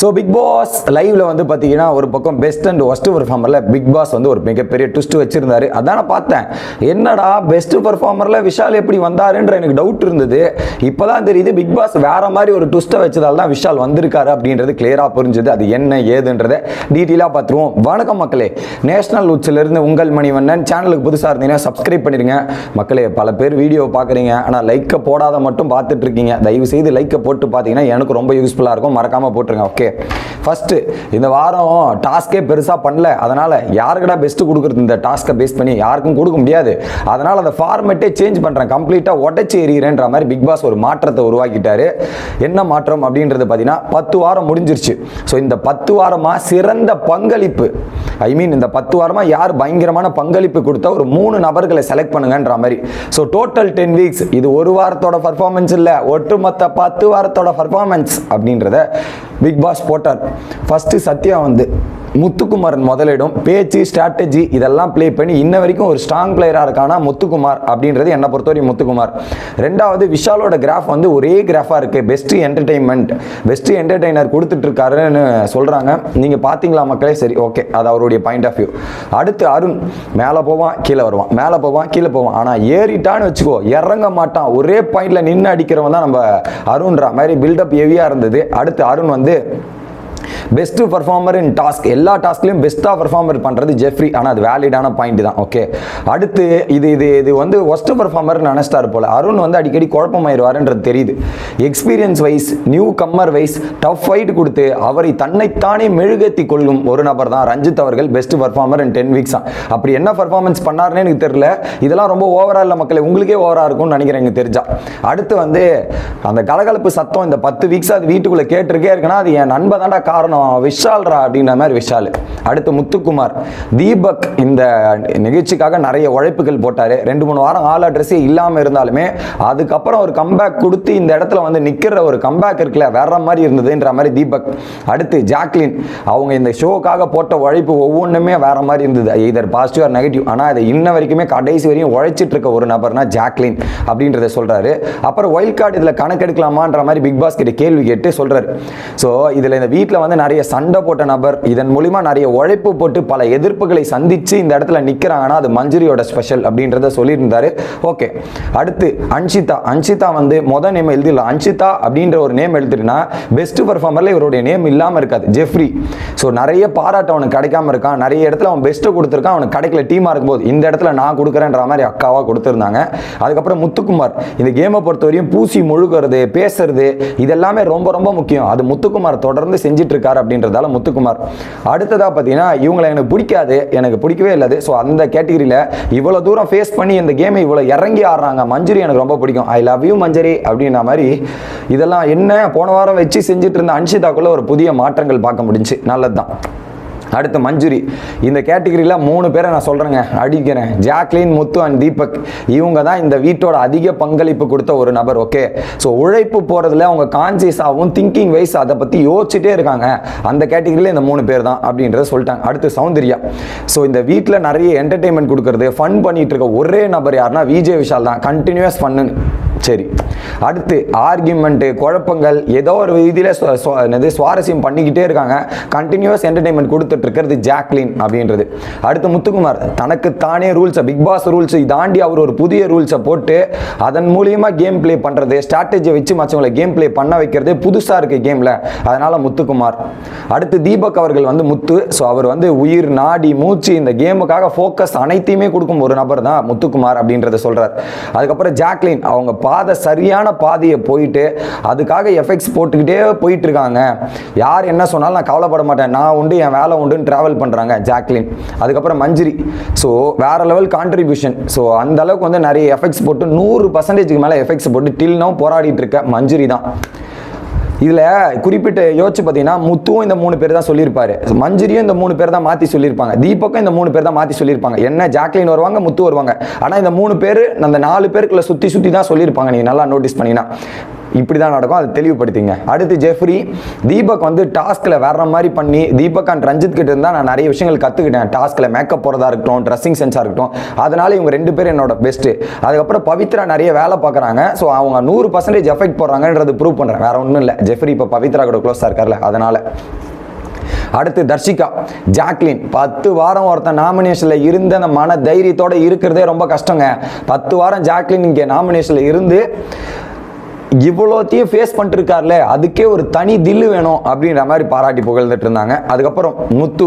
So big pass லைவ்ல வந்து பார்த்தீங்கன்னா ஒரு பக்கம் பெஸ்ட் அண்ட் ஒஸ்ட் பர்ஃபார்மரில் பிக் பாஸ் வந்து ஒரு மிகப்பெரிய ட்விஸ்ட் வச்சிருந்தாரு. அதான் நான் பார்த்தேன் என்னடா பெஸ்ட் பர்ஃபார்மரில் விஷால் எப்படி வந்தாருன்ற எனக்கு டவுட் இருந்தது. இப்போதான் தெரியுது பிக் பாஸ் வேற மாதிரி ஒரு ட்விஸ்ட்டை வச்சதால் தான் விஷால் வந்திருக்காரு அப்படின்றது கிளியராக புரிஞ்சுது. அது என்ன ஏதுன்றதை டீட்டெயிலாக பார்த்துருவோம் வணக்கம் மக்களே. நேஷனல் உச்சிலிருந்து உங்கள் மணிவண்ணன். சேனலுக்கு புதுசாக இருந்தீங்கன்னா சப்ஸ்கிரைப் பண்ணிடுங்க. மக்களே பல பேர் வீடியோ பார்க்குறீங்க ஆனால் லைக்கை போடாத மட்டும் பார்த்துட்டு இருக்கீங்க. தயவு செய்து லைக்கை போட்டு பார்த்தீங்கன்னா எனக்கு ரொம்ப யூஸ்ஃபுல்லாக இருக்கும். மறக்காமல் போட்டுருங்க ஓகே ஓகே. ஃபஸ்ட்டு இந்த வாரம் டாஸ்க்கே பெருசாக பண்ணல. அதனால் யாருக்கடா பெஸ்ட்டு கொடுக்குறது? இந்த டாஸ்க்கை பேஸ் பண்ணி யாருக்கும் கொடுக்க முடியாது. அதனால் அந்த ஃபார்மேட்டே சேஞ்ச் பண்ணுறேன் கம்ப்ளீட்டாக உடச்சி எறிகிறேன்ற மாதிரி பிக் பாஸ் ஒரு மாற்றத்தை உருவாக்கிட்டாரு. என்ன மாற்றம் அப்படின்றது பார்த்தீங்கன்னா பத்து வாரம் முடிஞ்சிருச்சு. ஸோ இந்த பத்து வாரமாக சிறந்த பங்களிப்பு ஐ மீன் இந்த பத்து வாரமாக யார் பயங்கரமான பங்களிப்பு கொடுத்த ஒரு மூணு நபர்களை செலக்ட் பண்ணுங்கன்ற மாதிரி. ஸோ டோட்டல் டென் வீக்ஸ் இது ஒரு வாரத்தோட பர்ஃபார்மன்ஸ் இல்லை. ஒட்டுமொத்த பத்து வாரத்தோட பர்ஃபார்மன்ஸ் அப்படின்றத பிக் பாஸ் போட்டார். ஃபஸ்ட்டு சத்யா வந்து முத்துக்குமாரன் முதலிடம் பேச்சு ஸ்ட்ராட்டஜி இதெல்லாம் ப்ளே பண்ணி இன்ன வரைக்கும் ஒரு ஸ்ட்ராங் பிளேயராக இருக்கானா முத்துக்குமார் அப்படின்றது என்னை பொறுத்தவரைக்கும் முத்துக்குமார். ரெண்டாவது விஷாலோட கிராஃப் வந்து ஒரே கிராஃபாக இருக்குது பெஸ்ட்டு என்டர்டெயின்மெண்ட் பெஸ்ட்டு என்டர்டெய்னர் கொடுத்துட்ருக்காருன்னு சொல்கிறாங்க நீங்கள் பார்த்தீங்களா மக்களே? சரி ஓகே அது அவருடைய பாயிண்ட் ஆஃப் வியூ அடுத்து அருண். மேலே போவான் கீழே வருவான். மேலே போவான் கீழே போவான். ஆனால் ஏறிட்டான்னு வச்சுக்கோ இறங்க மாட்டான். ஒரே பாயிண்டில் நின்று அடிக்கிறவன் தான் நம்ம அருண்ன்ற மாதிரி பில்டப் ஹெவியாக இருந்தது. அடுத்து அருண் வந்து பெஸ்ட் பர்ஃபார்மர் இன் டாஸ்க் எல்லா டாஸ்க்லையும் பெஸ்ட்டாக பர்ஃபார்மர் பண்ணுறது ஜெஃப்ரி ஆனால் அது வேலிடான பாயிண்ட் தான். ஓகே அடுத்து இது இது இது வந்து ஒஸ்ட் பர்ஃபார்மர் நினச்சிட்டாரு போல. அருண் வந்து அடிக்கடி குழப்பமாயிருவாருன்றது தெரியுது. Experience wise newcomer wise tough fight கொடுத்து அவரை தன்னைத்தானே மெழுகேத்தி கொள்ளும் ஒரு நபர் தான் ரஞ்சித் அவர்கள். Best performer in ten weeks தான் அப்படி என்ன பர்ஃபார்மன்ஸ் பண்ணாருன்னு எனக்கு தெரியல. இதெல்லாம் ரொம்ப ஓவராக இல்லை மக்களே. உங்களுக்கே ஓவராக இருக்கும்னு நினைக்கிறேன் எனக்கு தெரிஞ்சா. அடுத்து வந்து அந்த கலகலப்பு சத்தம் இந்த பத்து வீக்ஸ் அது வீட்டுக்குள்ளே கேட்டிருக்கே இருக்குன்னா அது என் நண்பதாண்டா தான்டா காரணம். விஷால்ரா அப்படின்ற மாதிரி விஷால். அடுத்து முத்துக்குமார். தீபக் இந்த நிகழ்ச்சிக்காக நிறைய உழைப்புகள் போட்டார். ரெண்டு மூணு வாரம் ஆல் அட்ரஸே இல்லாமல் இருந்தாலுமே அதுக்கப்புறம் ஒரு கம்பேக் கொடுத்து இந்த இடத்துல வந்து நிற்கிற ஒரு கம்பேக் இருக்குல்ல வேற மாதிரி இருந்ததுன்ற மாதிரி தீபக். அடுத்து ஜாக்லின். அவங்க இந்த ஷோக்காக போட்ட உழைப்பு ஒவ்வொன்றுமே வேற மாதிரி இருந்தது. இதர் பாசிட்டிவ் ஆர் நெகட்டிவ் ஆனால் அதை இன்ன வரைக்குமே கடைசி வரையும் உழைச்சிட்டு இருக்க ஒரு நபர்னா ஜாக்லின் அப்படின்றத சொல்கிறாரு அப்புறம் ஒயில்ட் கார்டு இதில் கணக்கெடுக்கலாமான்ற மாதிரி பிக் பாஸ் கிட்ட கேள்வி கேட்டு சொல்றாரு. ஸோ இதில் இந்த வீட்டில் வந்து நிறைய சண்டை போட்ட நபர் இதன் மூலிமா நிறைய உழைப்பு போட்டு பல எதிர்ப்புகளை சந்திச்சு இந்த இடத்துல நிற்கிறாங்கன்னா அது மஞ்சுரியோட ஸ்பெஷல் அப்படின்றத சொல்லியிருந்தாரு. ஓகே அடுத்து அன்ஷிதா. அன்ஷிதா வந்து மொதல் நேம் எழுதிடலாம் அன்ஷிதா அப்படின்ற ஒரு நேம் எழுதிட்டுனா பெஸ்ட் பர்ஃபார்மரில் இவருடைய நேம் இல்லாமல் இருக்காது. ஜெஃப்ரி ஸோ நிறைய பாராட்டு அவனுக்கு கிடைக்காம இருக்கான். நிறைய இடத்துல அவன் பெஸ்ட்டை கொடுத்துருக்கான். அவனுக்கு கிடைக்கல டீமாக இருக்கும்போது இந்த இடத்துல நான் கொடுக்குறேன்ற மாதிரி அக்காவாக கொடுத்துருந்தாங்க. அதுக்கப்புறம் முத்துக்குமார். இந்த கேமை பொறுத்தவரையும் பூசி முழுகிறது பேசுறது இதெல்லாமே ரொம்ப ரொம்ப முக்கியம். அது முத்துக்குமார் தொடர்ந்து செஞ்சுட்டு இருக்காரு. அப்படின்றதால முத்துக்குமார். அடுத்ததா பார்த்தீங்கன்னா இவங்களை எனக்கு பிடிக்காது எனக்கு பிடிக்கவே இல்லாது. ஸோ அந்த கேட்டகரியில் இவ்வளோ தூரம் ஃபேஸ் பண்ணி இந்த கேமை இவ்வளோ இறங்கி ஆடுறாங்க. மஞ்சரி எனக்கு ரொம்ப பிடிக்கும். ஐ லவ் யூ மஞ்சரி அப்படின்ற மாதிரி இதெல்லாம் என்ன போன வாரம் வச்சு செஞ்சுட்டு இருந்த அன்ஷிதாக்குள்ள ஒரு புதிய மாற்றங்கள் பார்க்க முடிஞ்சு. நல்லது தான் அடுத்து மஞ்சுரி. இந்த கேட்டகரியில் மூணு பேரை நான் சொல்கிறேங்க அடிக்கிறேன். ஜாக்லின் முத்து அண்ட் தீபக். இவங்க தான் இந்த வீட்டோட அதிக பங்களிப்பு கொடுத்த ஒரு நபர் ஓகே ஸோ உழைப்பு போகிறதுல அவங்க கான்சியஸாகவும் திங்கிங் வைஸ் அதை பற்றி யோசிச்சுட்டே இருக்காங்க. அந்த கேட்டகரியில் இந்த மூணு பேர் தான் அப்படின்றத சொல்லிட்டாங்க. அடுத்து சௌந்தர்யா. ஸோ இந்த வீட்டில் நிறைய என்டர்டெயின்மெண்ட் கொடுக்கறது ஃபன் பண்ணிகிட்டு இருக்க ஒரே நபர் யாருன்னா விஜய் விஷால் தான். கண்டினியூஸ் ஃபன்னு சரி. அடுத்து ஆர்கியூமெண்ட்டு குழப்பங்கள் ஏதோ ஒரு இதில் என்னது சுவாரஸ்யம் பண்ணிக்கிட்டே இருக்காங்க. கண்டினியூஸ் என்டர்டைன்மெண்ட் கொடுத்துட்டு இருக்கிறது ஜாக்லின் அப்படின்றது. அடுத்து முத்துக்குமார் தனக்கு தானே ரூல்ஸை பிக் பாஸ் ரூல்ஸை தாண்டி அவர் ஒரு புதிய ரூல்ஸை போட்டு அதன் மூலியமாக கேம் ப்ளே பண்ணுறது ஸ்ட்ராட்டஜியை வச்சு மற்றவங்களை கேம் ப்ளே பண்ண வைக்கிறது புதுசாக இருக்கு கேமில் அதனால் முத்துக்குமார். அடுத்து தீபக் அவர்கள் வந்து முத்து. ஸோ அவர் வந்து உயிர் நாடி மூச்சு இந்த கேமுக்காக ஃபோக்கஸ் அனைத்தையுமே கொடுக்கும் ஒரு நபர் தான் முத்துக்குமார் அப்படின்றத சொல்கிறார் அதுக்கப்புறம் ஜாக்லின் அவங்க பாதை சரியான பாதையை போயிட்டு அதுக்காக எஃபெக்ட்ஸ் போட்டுக்கிட்டே போயிட்டு இருக்காங்க யார் என்ன சொன்னாலும் நான் கவலைப்பட மாட்டேன். நான் உண்டு என் வேலை உண்டுன்னு ட்ராவல் பண்ணுறாங்க ஜாக்லின் அதுக்கப்புறம் மஞ்சிரி. ஸோ வேற லெவல் கான்ட்ரிபியூஷன் ஸோ அந்த அளவுக்கு வந்து நிறைய எஃபெக்ட்ஸ் போட்டு நூறு பர்சன்டேஜ்க்கு மேலே எஃபெக்ட்ஸ் போட்டு டில் நோ போராடிட்டு இருக்க மஞ்சுரி தான். இதில் குறிப்பிட்டு யோசிச்சு பார்த்தீங்கன்னா முத்துவும் இந்த மூணு பேர் தான் சொல்லியிருப்பாரு. மஞ்சுரியும் இந்த மூணு பேர் தான் மாற்றி சொல்லியிருப்பாங்க. தீபக்கும் இந்த மூணு பேர் தான் மாற்றி சொல்லியிருப்பாங்க. என்ன ஜாக்லின் வருவாங்க முத்து வருவாங்க? ஆனால் இந்த மூணு பேர் அந்த நாலு பேருக்குள்ள சுற்றி சுற்றி தான் சொல்லியிருப்பாங்க. நீங்கள் நல்லா நோட்டீஸ் பண்ணீங்கன்னா இப்படி தான் நடக்கும். அதை தெளிவுபடுத்திங்க. அடுத்து ஜெஃப்ரி தீபக் வந்து டாஸ்கில் வேற மாதிரி பண்ணி தீபக் அண்ட் ரஞ்சித் கிட்ட இருந்தால் நான் நிறைய விஷயங்கள் கற்றுக்கிட்டேன் டாஸ்கில் மேக்கப் போகிறதா இருக்கட்டும் ட்ரெஸ்ஸிங் சென்ஸாக இருக்கட்டும். அதனால இவங்க ரெண்டு பேரும் என்னோட பெஸ்ட்டு அதுக்கப்புறம் பவித்ரா நிறைய வேலை பார்க்குறாங்க. ஸோ அவங்க நூறு பர்சன்டேஜ் எஃபெக்ட் போடுறாங்கன்றது ப்ரூவ் பண்ணுறேன் வேற ஒன்றும் இல்லை. ஜெஃப்ரி இப்போ பவித்ரா கூட க்ளோஸாக இருக்கார்ல அதனால். அடுத்து தர்ஷிகா ஜாக்லின் பத்து வாரம் ஒருத்தன் நாமினேஷனில் இருந்து அந்த மன தைரியத்தோட இருக்கிறதே ரொம்ப கஷ்டங்க. பத்து வாரம் ஜாக்லின் இங்கே நாமினேஷனில் இருந்து இவ்வளோத்தையும் ஃபேஸ் பண்ணிருக்காருல அதுக்கே ஒரு தனி தில்லு வேணும் அப்படின்ற மாதிரி பாராட்டி புகழ்ந்துட்டு இருந்தாங்க. அதுக்கப்புறம் முத்து.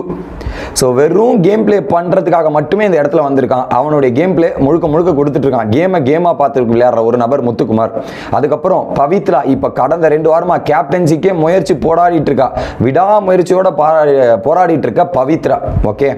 ஸோ வெறும் கேம் ப்ளே பண்ணுறதுக்காக மட்டுமே இந்த இடத்துல வந்திருக்கான். அவனுடைய கேம் ப்ளே முழுக்க முழுக்க கொடுத்துட்டு இருக்கான் கேமை கேமாக பார்த்து விளையாடுற ஒரு நபர் முத்துக்குமார். அதுக்கப்புறம் பவித்ரா இப்போ கடந்த ரெண்டு வாரமாக கேப்டன்சிக்கே முயற்சி போராடிட்டு இருக்கா விடாமுயற்சியோட பாராடி போராடிட்டு இருக்க பவித்ரா. ஓகே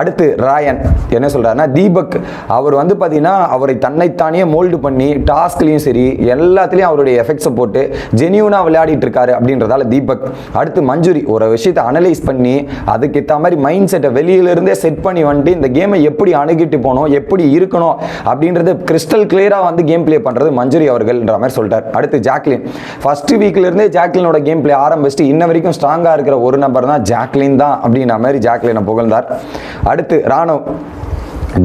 அடுத்து ராயன். என்ன சொல்கிறாருன்னா தீபக். அவர் வந்து பார்த்தீங்கன்னா அவரை தன்னைத்தானே மோல்டு பண்ணி டாஸ்க்லேயும் சரி எல்லாத்துலேயும் அவர் அவருடைய எஃபெக்ட்ஸை போட்டு ஜெனியூனாக விளையாடிட்டு இருக்காரு அப்படின்றதால தீபக். அடுத்து மஞ்சுரி ஒரு விஷயத்தை அனலைஸ் பண்ணி அதுக்கேற்ற மாதிரி மைண்ட் செட்டை வெளியிலிருந்தே செட் பண்ணி வந்துட்டு இந்த கேமை எப்படி அணுகிட்டு போகணும் எப்படி இருக்கணும் அப்படின்றது கிறிஸ்டல் கிளியராக வந்து கேம் ப்ளே பண்ணுறது மஞ்சுரி அவர்கள்ன்ற மாதிரி சொல்லிட்டார். அடுத்து ஜாக்லின். ஃபர்ஸ்ட் வீக்லேருந்தே ஜாக்லினோட கேம் பிளே ஆரம்பிச்சுட்டு இன்ன வரைக்கும் ஸ்ட்ராங்காக இருக்கிற ஒரு நம்பர் தான் ஜாக்லின் தான் அப்படின்ற மாதிரி ஜாக்லினை புகழ்ந்தார். அடுத்து ராணுவ்.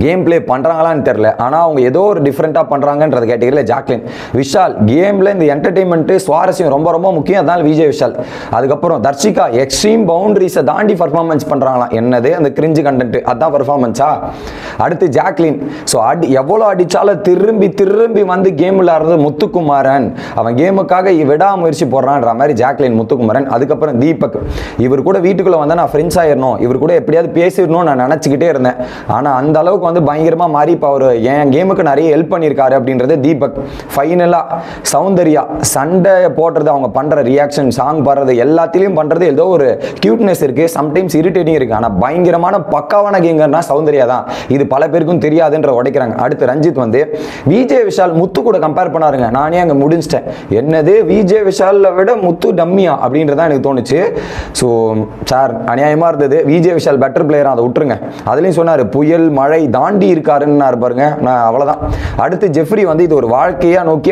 கேம் ப்ளே பண்ணுறாங்களான்னு தெரில ஆனால் அவங்க ஏதோ ஒரு டிஃப்ரெண்ட்டாக பண்ணுறாங்கன்றது கேட்டகரியில் ஜாக்லின். விஷால் கேமில் இந்த என்டர்டெயின்மெண்ட்டு சுவாரஸ்யம் ரொம்ப ரொம்ப முக்கியம். அதனால் விஜய் விஷால். அதுக்கப்புறம் தர்ஷிகா எக்ஸ்ட்ரீம் பவுண்டரிஸை தாண்டி பர்ஃபார்மன்ஸ் பண்ணுறாங்களாம் என்னது? அந்த கிரிஞ்சு கண்டென்ட் அதுதான் பர்ஃபார்மன்ஸா அடுத்து ஜாக்லின். ஸோ அடி எவ்வளோ அடித்தாலும் திரும்பி திரும்பி வந்து கேம் விளையாடுறது முத்துக்குமாரன். அவன் கேமுக்காக விடாமுயற்சி போடுறான்ற மாதிரி ஜாக்லின் முத்துக்குமாரன். அதுக்கப்புறம் தீபக். இவர் கூட வீட்டுக்குள்ளே வந்தால் நான் ஃப்ரெண்ட்ஸ் ஆயிடணும் இவர் கூட எப்படியாவது பேசிடணும்னு நான் நினச்சிக்கிட்டே இருந்தேன். ஆனால் அந்த அளவுக்கு வந்து பயங்கரமாக மாறி இப்போ அவர் என் கேமுக்கு நிறைய ஹெல்ப் பண்ணியிருக்காரு அப்படின்றது தீபக் ஃபைனலாக சௌந்தர்யா சண்டை போடுறது அவங்க பண்ணுற ரியாக்ஷன் சாங் பாடுறது எல்லாத்திலையும் பண்ணுறது ஏதோ ஒரு கியூட்னஸ் இருக்குது சம்டைம்ஸ் இரிட்டேட்டிங் இருக்குது ஆனால் பயங்கரமான பக்காவான கேங்கர்னா சௌந்தர்யா தான். இது பல பேருக்கும் தெரியாதுன்ற உடைக்கிறாங்க. அடுத்து ரஞ்சித் வந்து விஜய் விஷால் முத்து கூட கம்பேர் பண்ணாருங்க. நானே அங்கே முடிஞ்சிட்டேன். என்னது விஜய் விஷாலை விட முத்து டம்மியா அப்படின்றதான் எனக்கு தோணுச்சு. ஸோ சார் அநியாயமாக இருந்தது. விஜய் விஷால் பெட்டர் பிளேயர் அதை விட்டுருங்க. அதுலேயும் சொன்னார் புயல் மழை தாண்டி இருக்காருன்னு பாருங்க. நான் அவ்வளோதான் அடுத்து ஜெஃப்ரி வந்து இது ஒரு வாழ்க்கையாக நோக்கி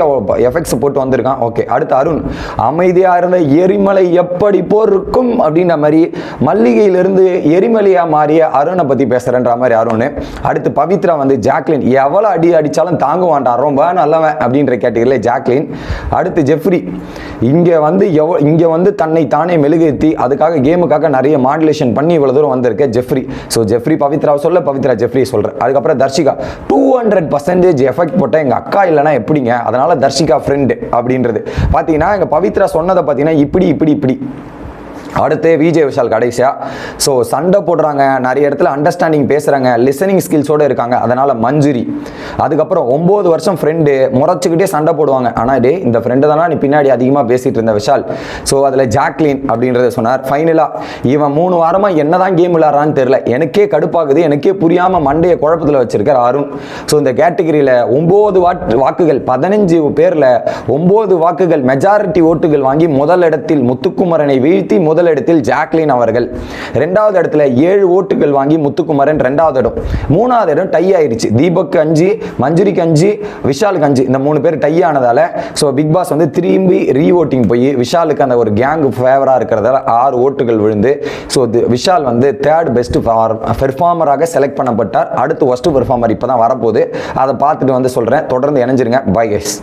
எஃபெக்ட்ஸ் போட்டு வந்திருக்கான். ஓகே அடுத்து அருண். அமைதியாக இருந்த எரிமலை எப்படி போருக்கும் அப்படின்ற மாதிரி மல்லிகையிலிருந்து எரிமலையாக மாறிய அருணை பற்றி பேசுகிறேன்ற மாதிரி அருண். அடுத்து பவித்ரா வந்து ஜாக்லின் எவ்வளோ அடி அடித்தாலும் தாங்குவான்டா ரொம்ப நல்லவன் அப்படின்ற கேட்டகரியில் ஜாக்லின். அடுத்து ஜெஃப்ரி இங்கே வந்து எவ் இங்கே வந்து தன்னை தானே மெழுகுத்தி அதுக்காக கேமுக்காக நிறைய மாடுலேஷன் பண்ணி இவ்வளோ தூரம் வந்திருக்க ஜெஃப்ரி. ஸோ ஜெஃப்ரி பவித்ரா சொல்ல பவித்ரா ஜெஃப்ரி சொல்கிறேன் அதுக்கப்புறம் Dharshika two hundred percentage effect போட்டால் எங்கள் அக்கா இல்லைனா எப்படிங்க? அதனால தர்ஷிகா ஃப்ரெண்டு அப்படின்றது. பார்த்தீங்கன்னா எங்கள் பவித்ரா சொன்னதை பார்த்தீங்கன்னா இப்படி இப்படி இப்படி. அடுத்து விஜய் விஷால் கடைசியா. ஸோ சண்டை போடுறாங்க. நிறைய இடத்துல அண்டர்ஸ்டாண்டிங் பேசுகிறாங்க லிசனிங் ஸ்கில்ஸோடு இருக்காங்க. அதனால் மஞ்சுரி. அதுக்கப்புறம் ஒம்பது வருஷம் ஃப்ரெண்டு முறைச்சிக்கிட்டே சண்டை போடுவாங்க. ஆனால் டே இந்த ஃப்ரெண்டு தானா? நீ பின்னாடி அதிகமாக பேசிகிட்டு இருந்த விஷால். ஸோ அதில் ஜாக்லின் அப்படின்றத சொன்னார். ஃபைனலாக இவன் மூணு வாரமாக என்ன தான் கேம் விளாட்றான்னு தெரில எனக்கே கடுப்பாகுது. எனக்கே புரியாமல் மண்டையை குழப்பத்தில் வச்சிருக்கார் அருண். ஸோ இந்த கேட்டகரியில் ஒம்பது வாட் வாக்குகள் பதினஞ்சு பேரில் ஒம்பது வாக்குகள் மெஜாரிட்டி ஓட்டுகள் வாங்கி முதலிடத்தில் முத்துக்குமரனை வீழ்த்தி முதலிடத்தில் ஜாக்லின் அவர்கள். ரெண்டாவது இடத்துல ஏழு ஓட்டுகள் வாங்கி முத்துக்குமரன் ரெண்டாவது இடம். மூணாவது இடம் டை ஆயிடுச்சு தீபக் அஞ்சு மஞ்சுரிக்கு அஞ்சு விஷாலுக்கு அஞ்சு இந்த மூணு பேர் டை ஆனதால ஸோ பிக் பாஸ் வந்து திரும்பி ரீ ஓட்டிங் போய் விஷாலுக்கு அந்த ஒரு கேங்கு ஃபேவராக இருக்கிறதால ஆறு ஓட்டுகள் விழுந்து ஸோ விஷால் வந்து தேர்ட் பெஸ்ட் பெர்ஃபார்மராக செலக்ட் பண்ணப்பட்டார். அடுத்து ஒஸ்ட் பெர்ஃபார்மர் இப்போ தான் வரப்போகுது. அதை பார்த்துட்டு வந்து சொல்கிறேன் தொடர்ந்து இணைஞ்சிருங்க. Bye guys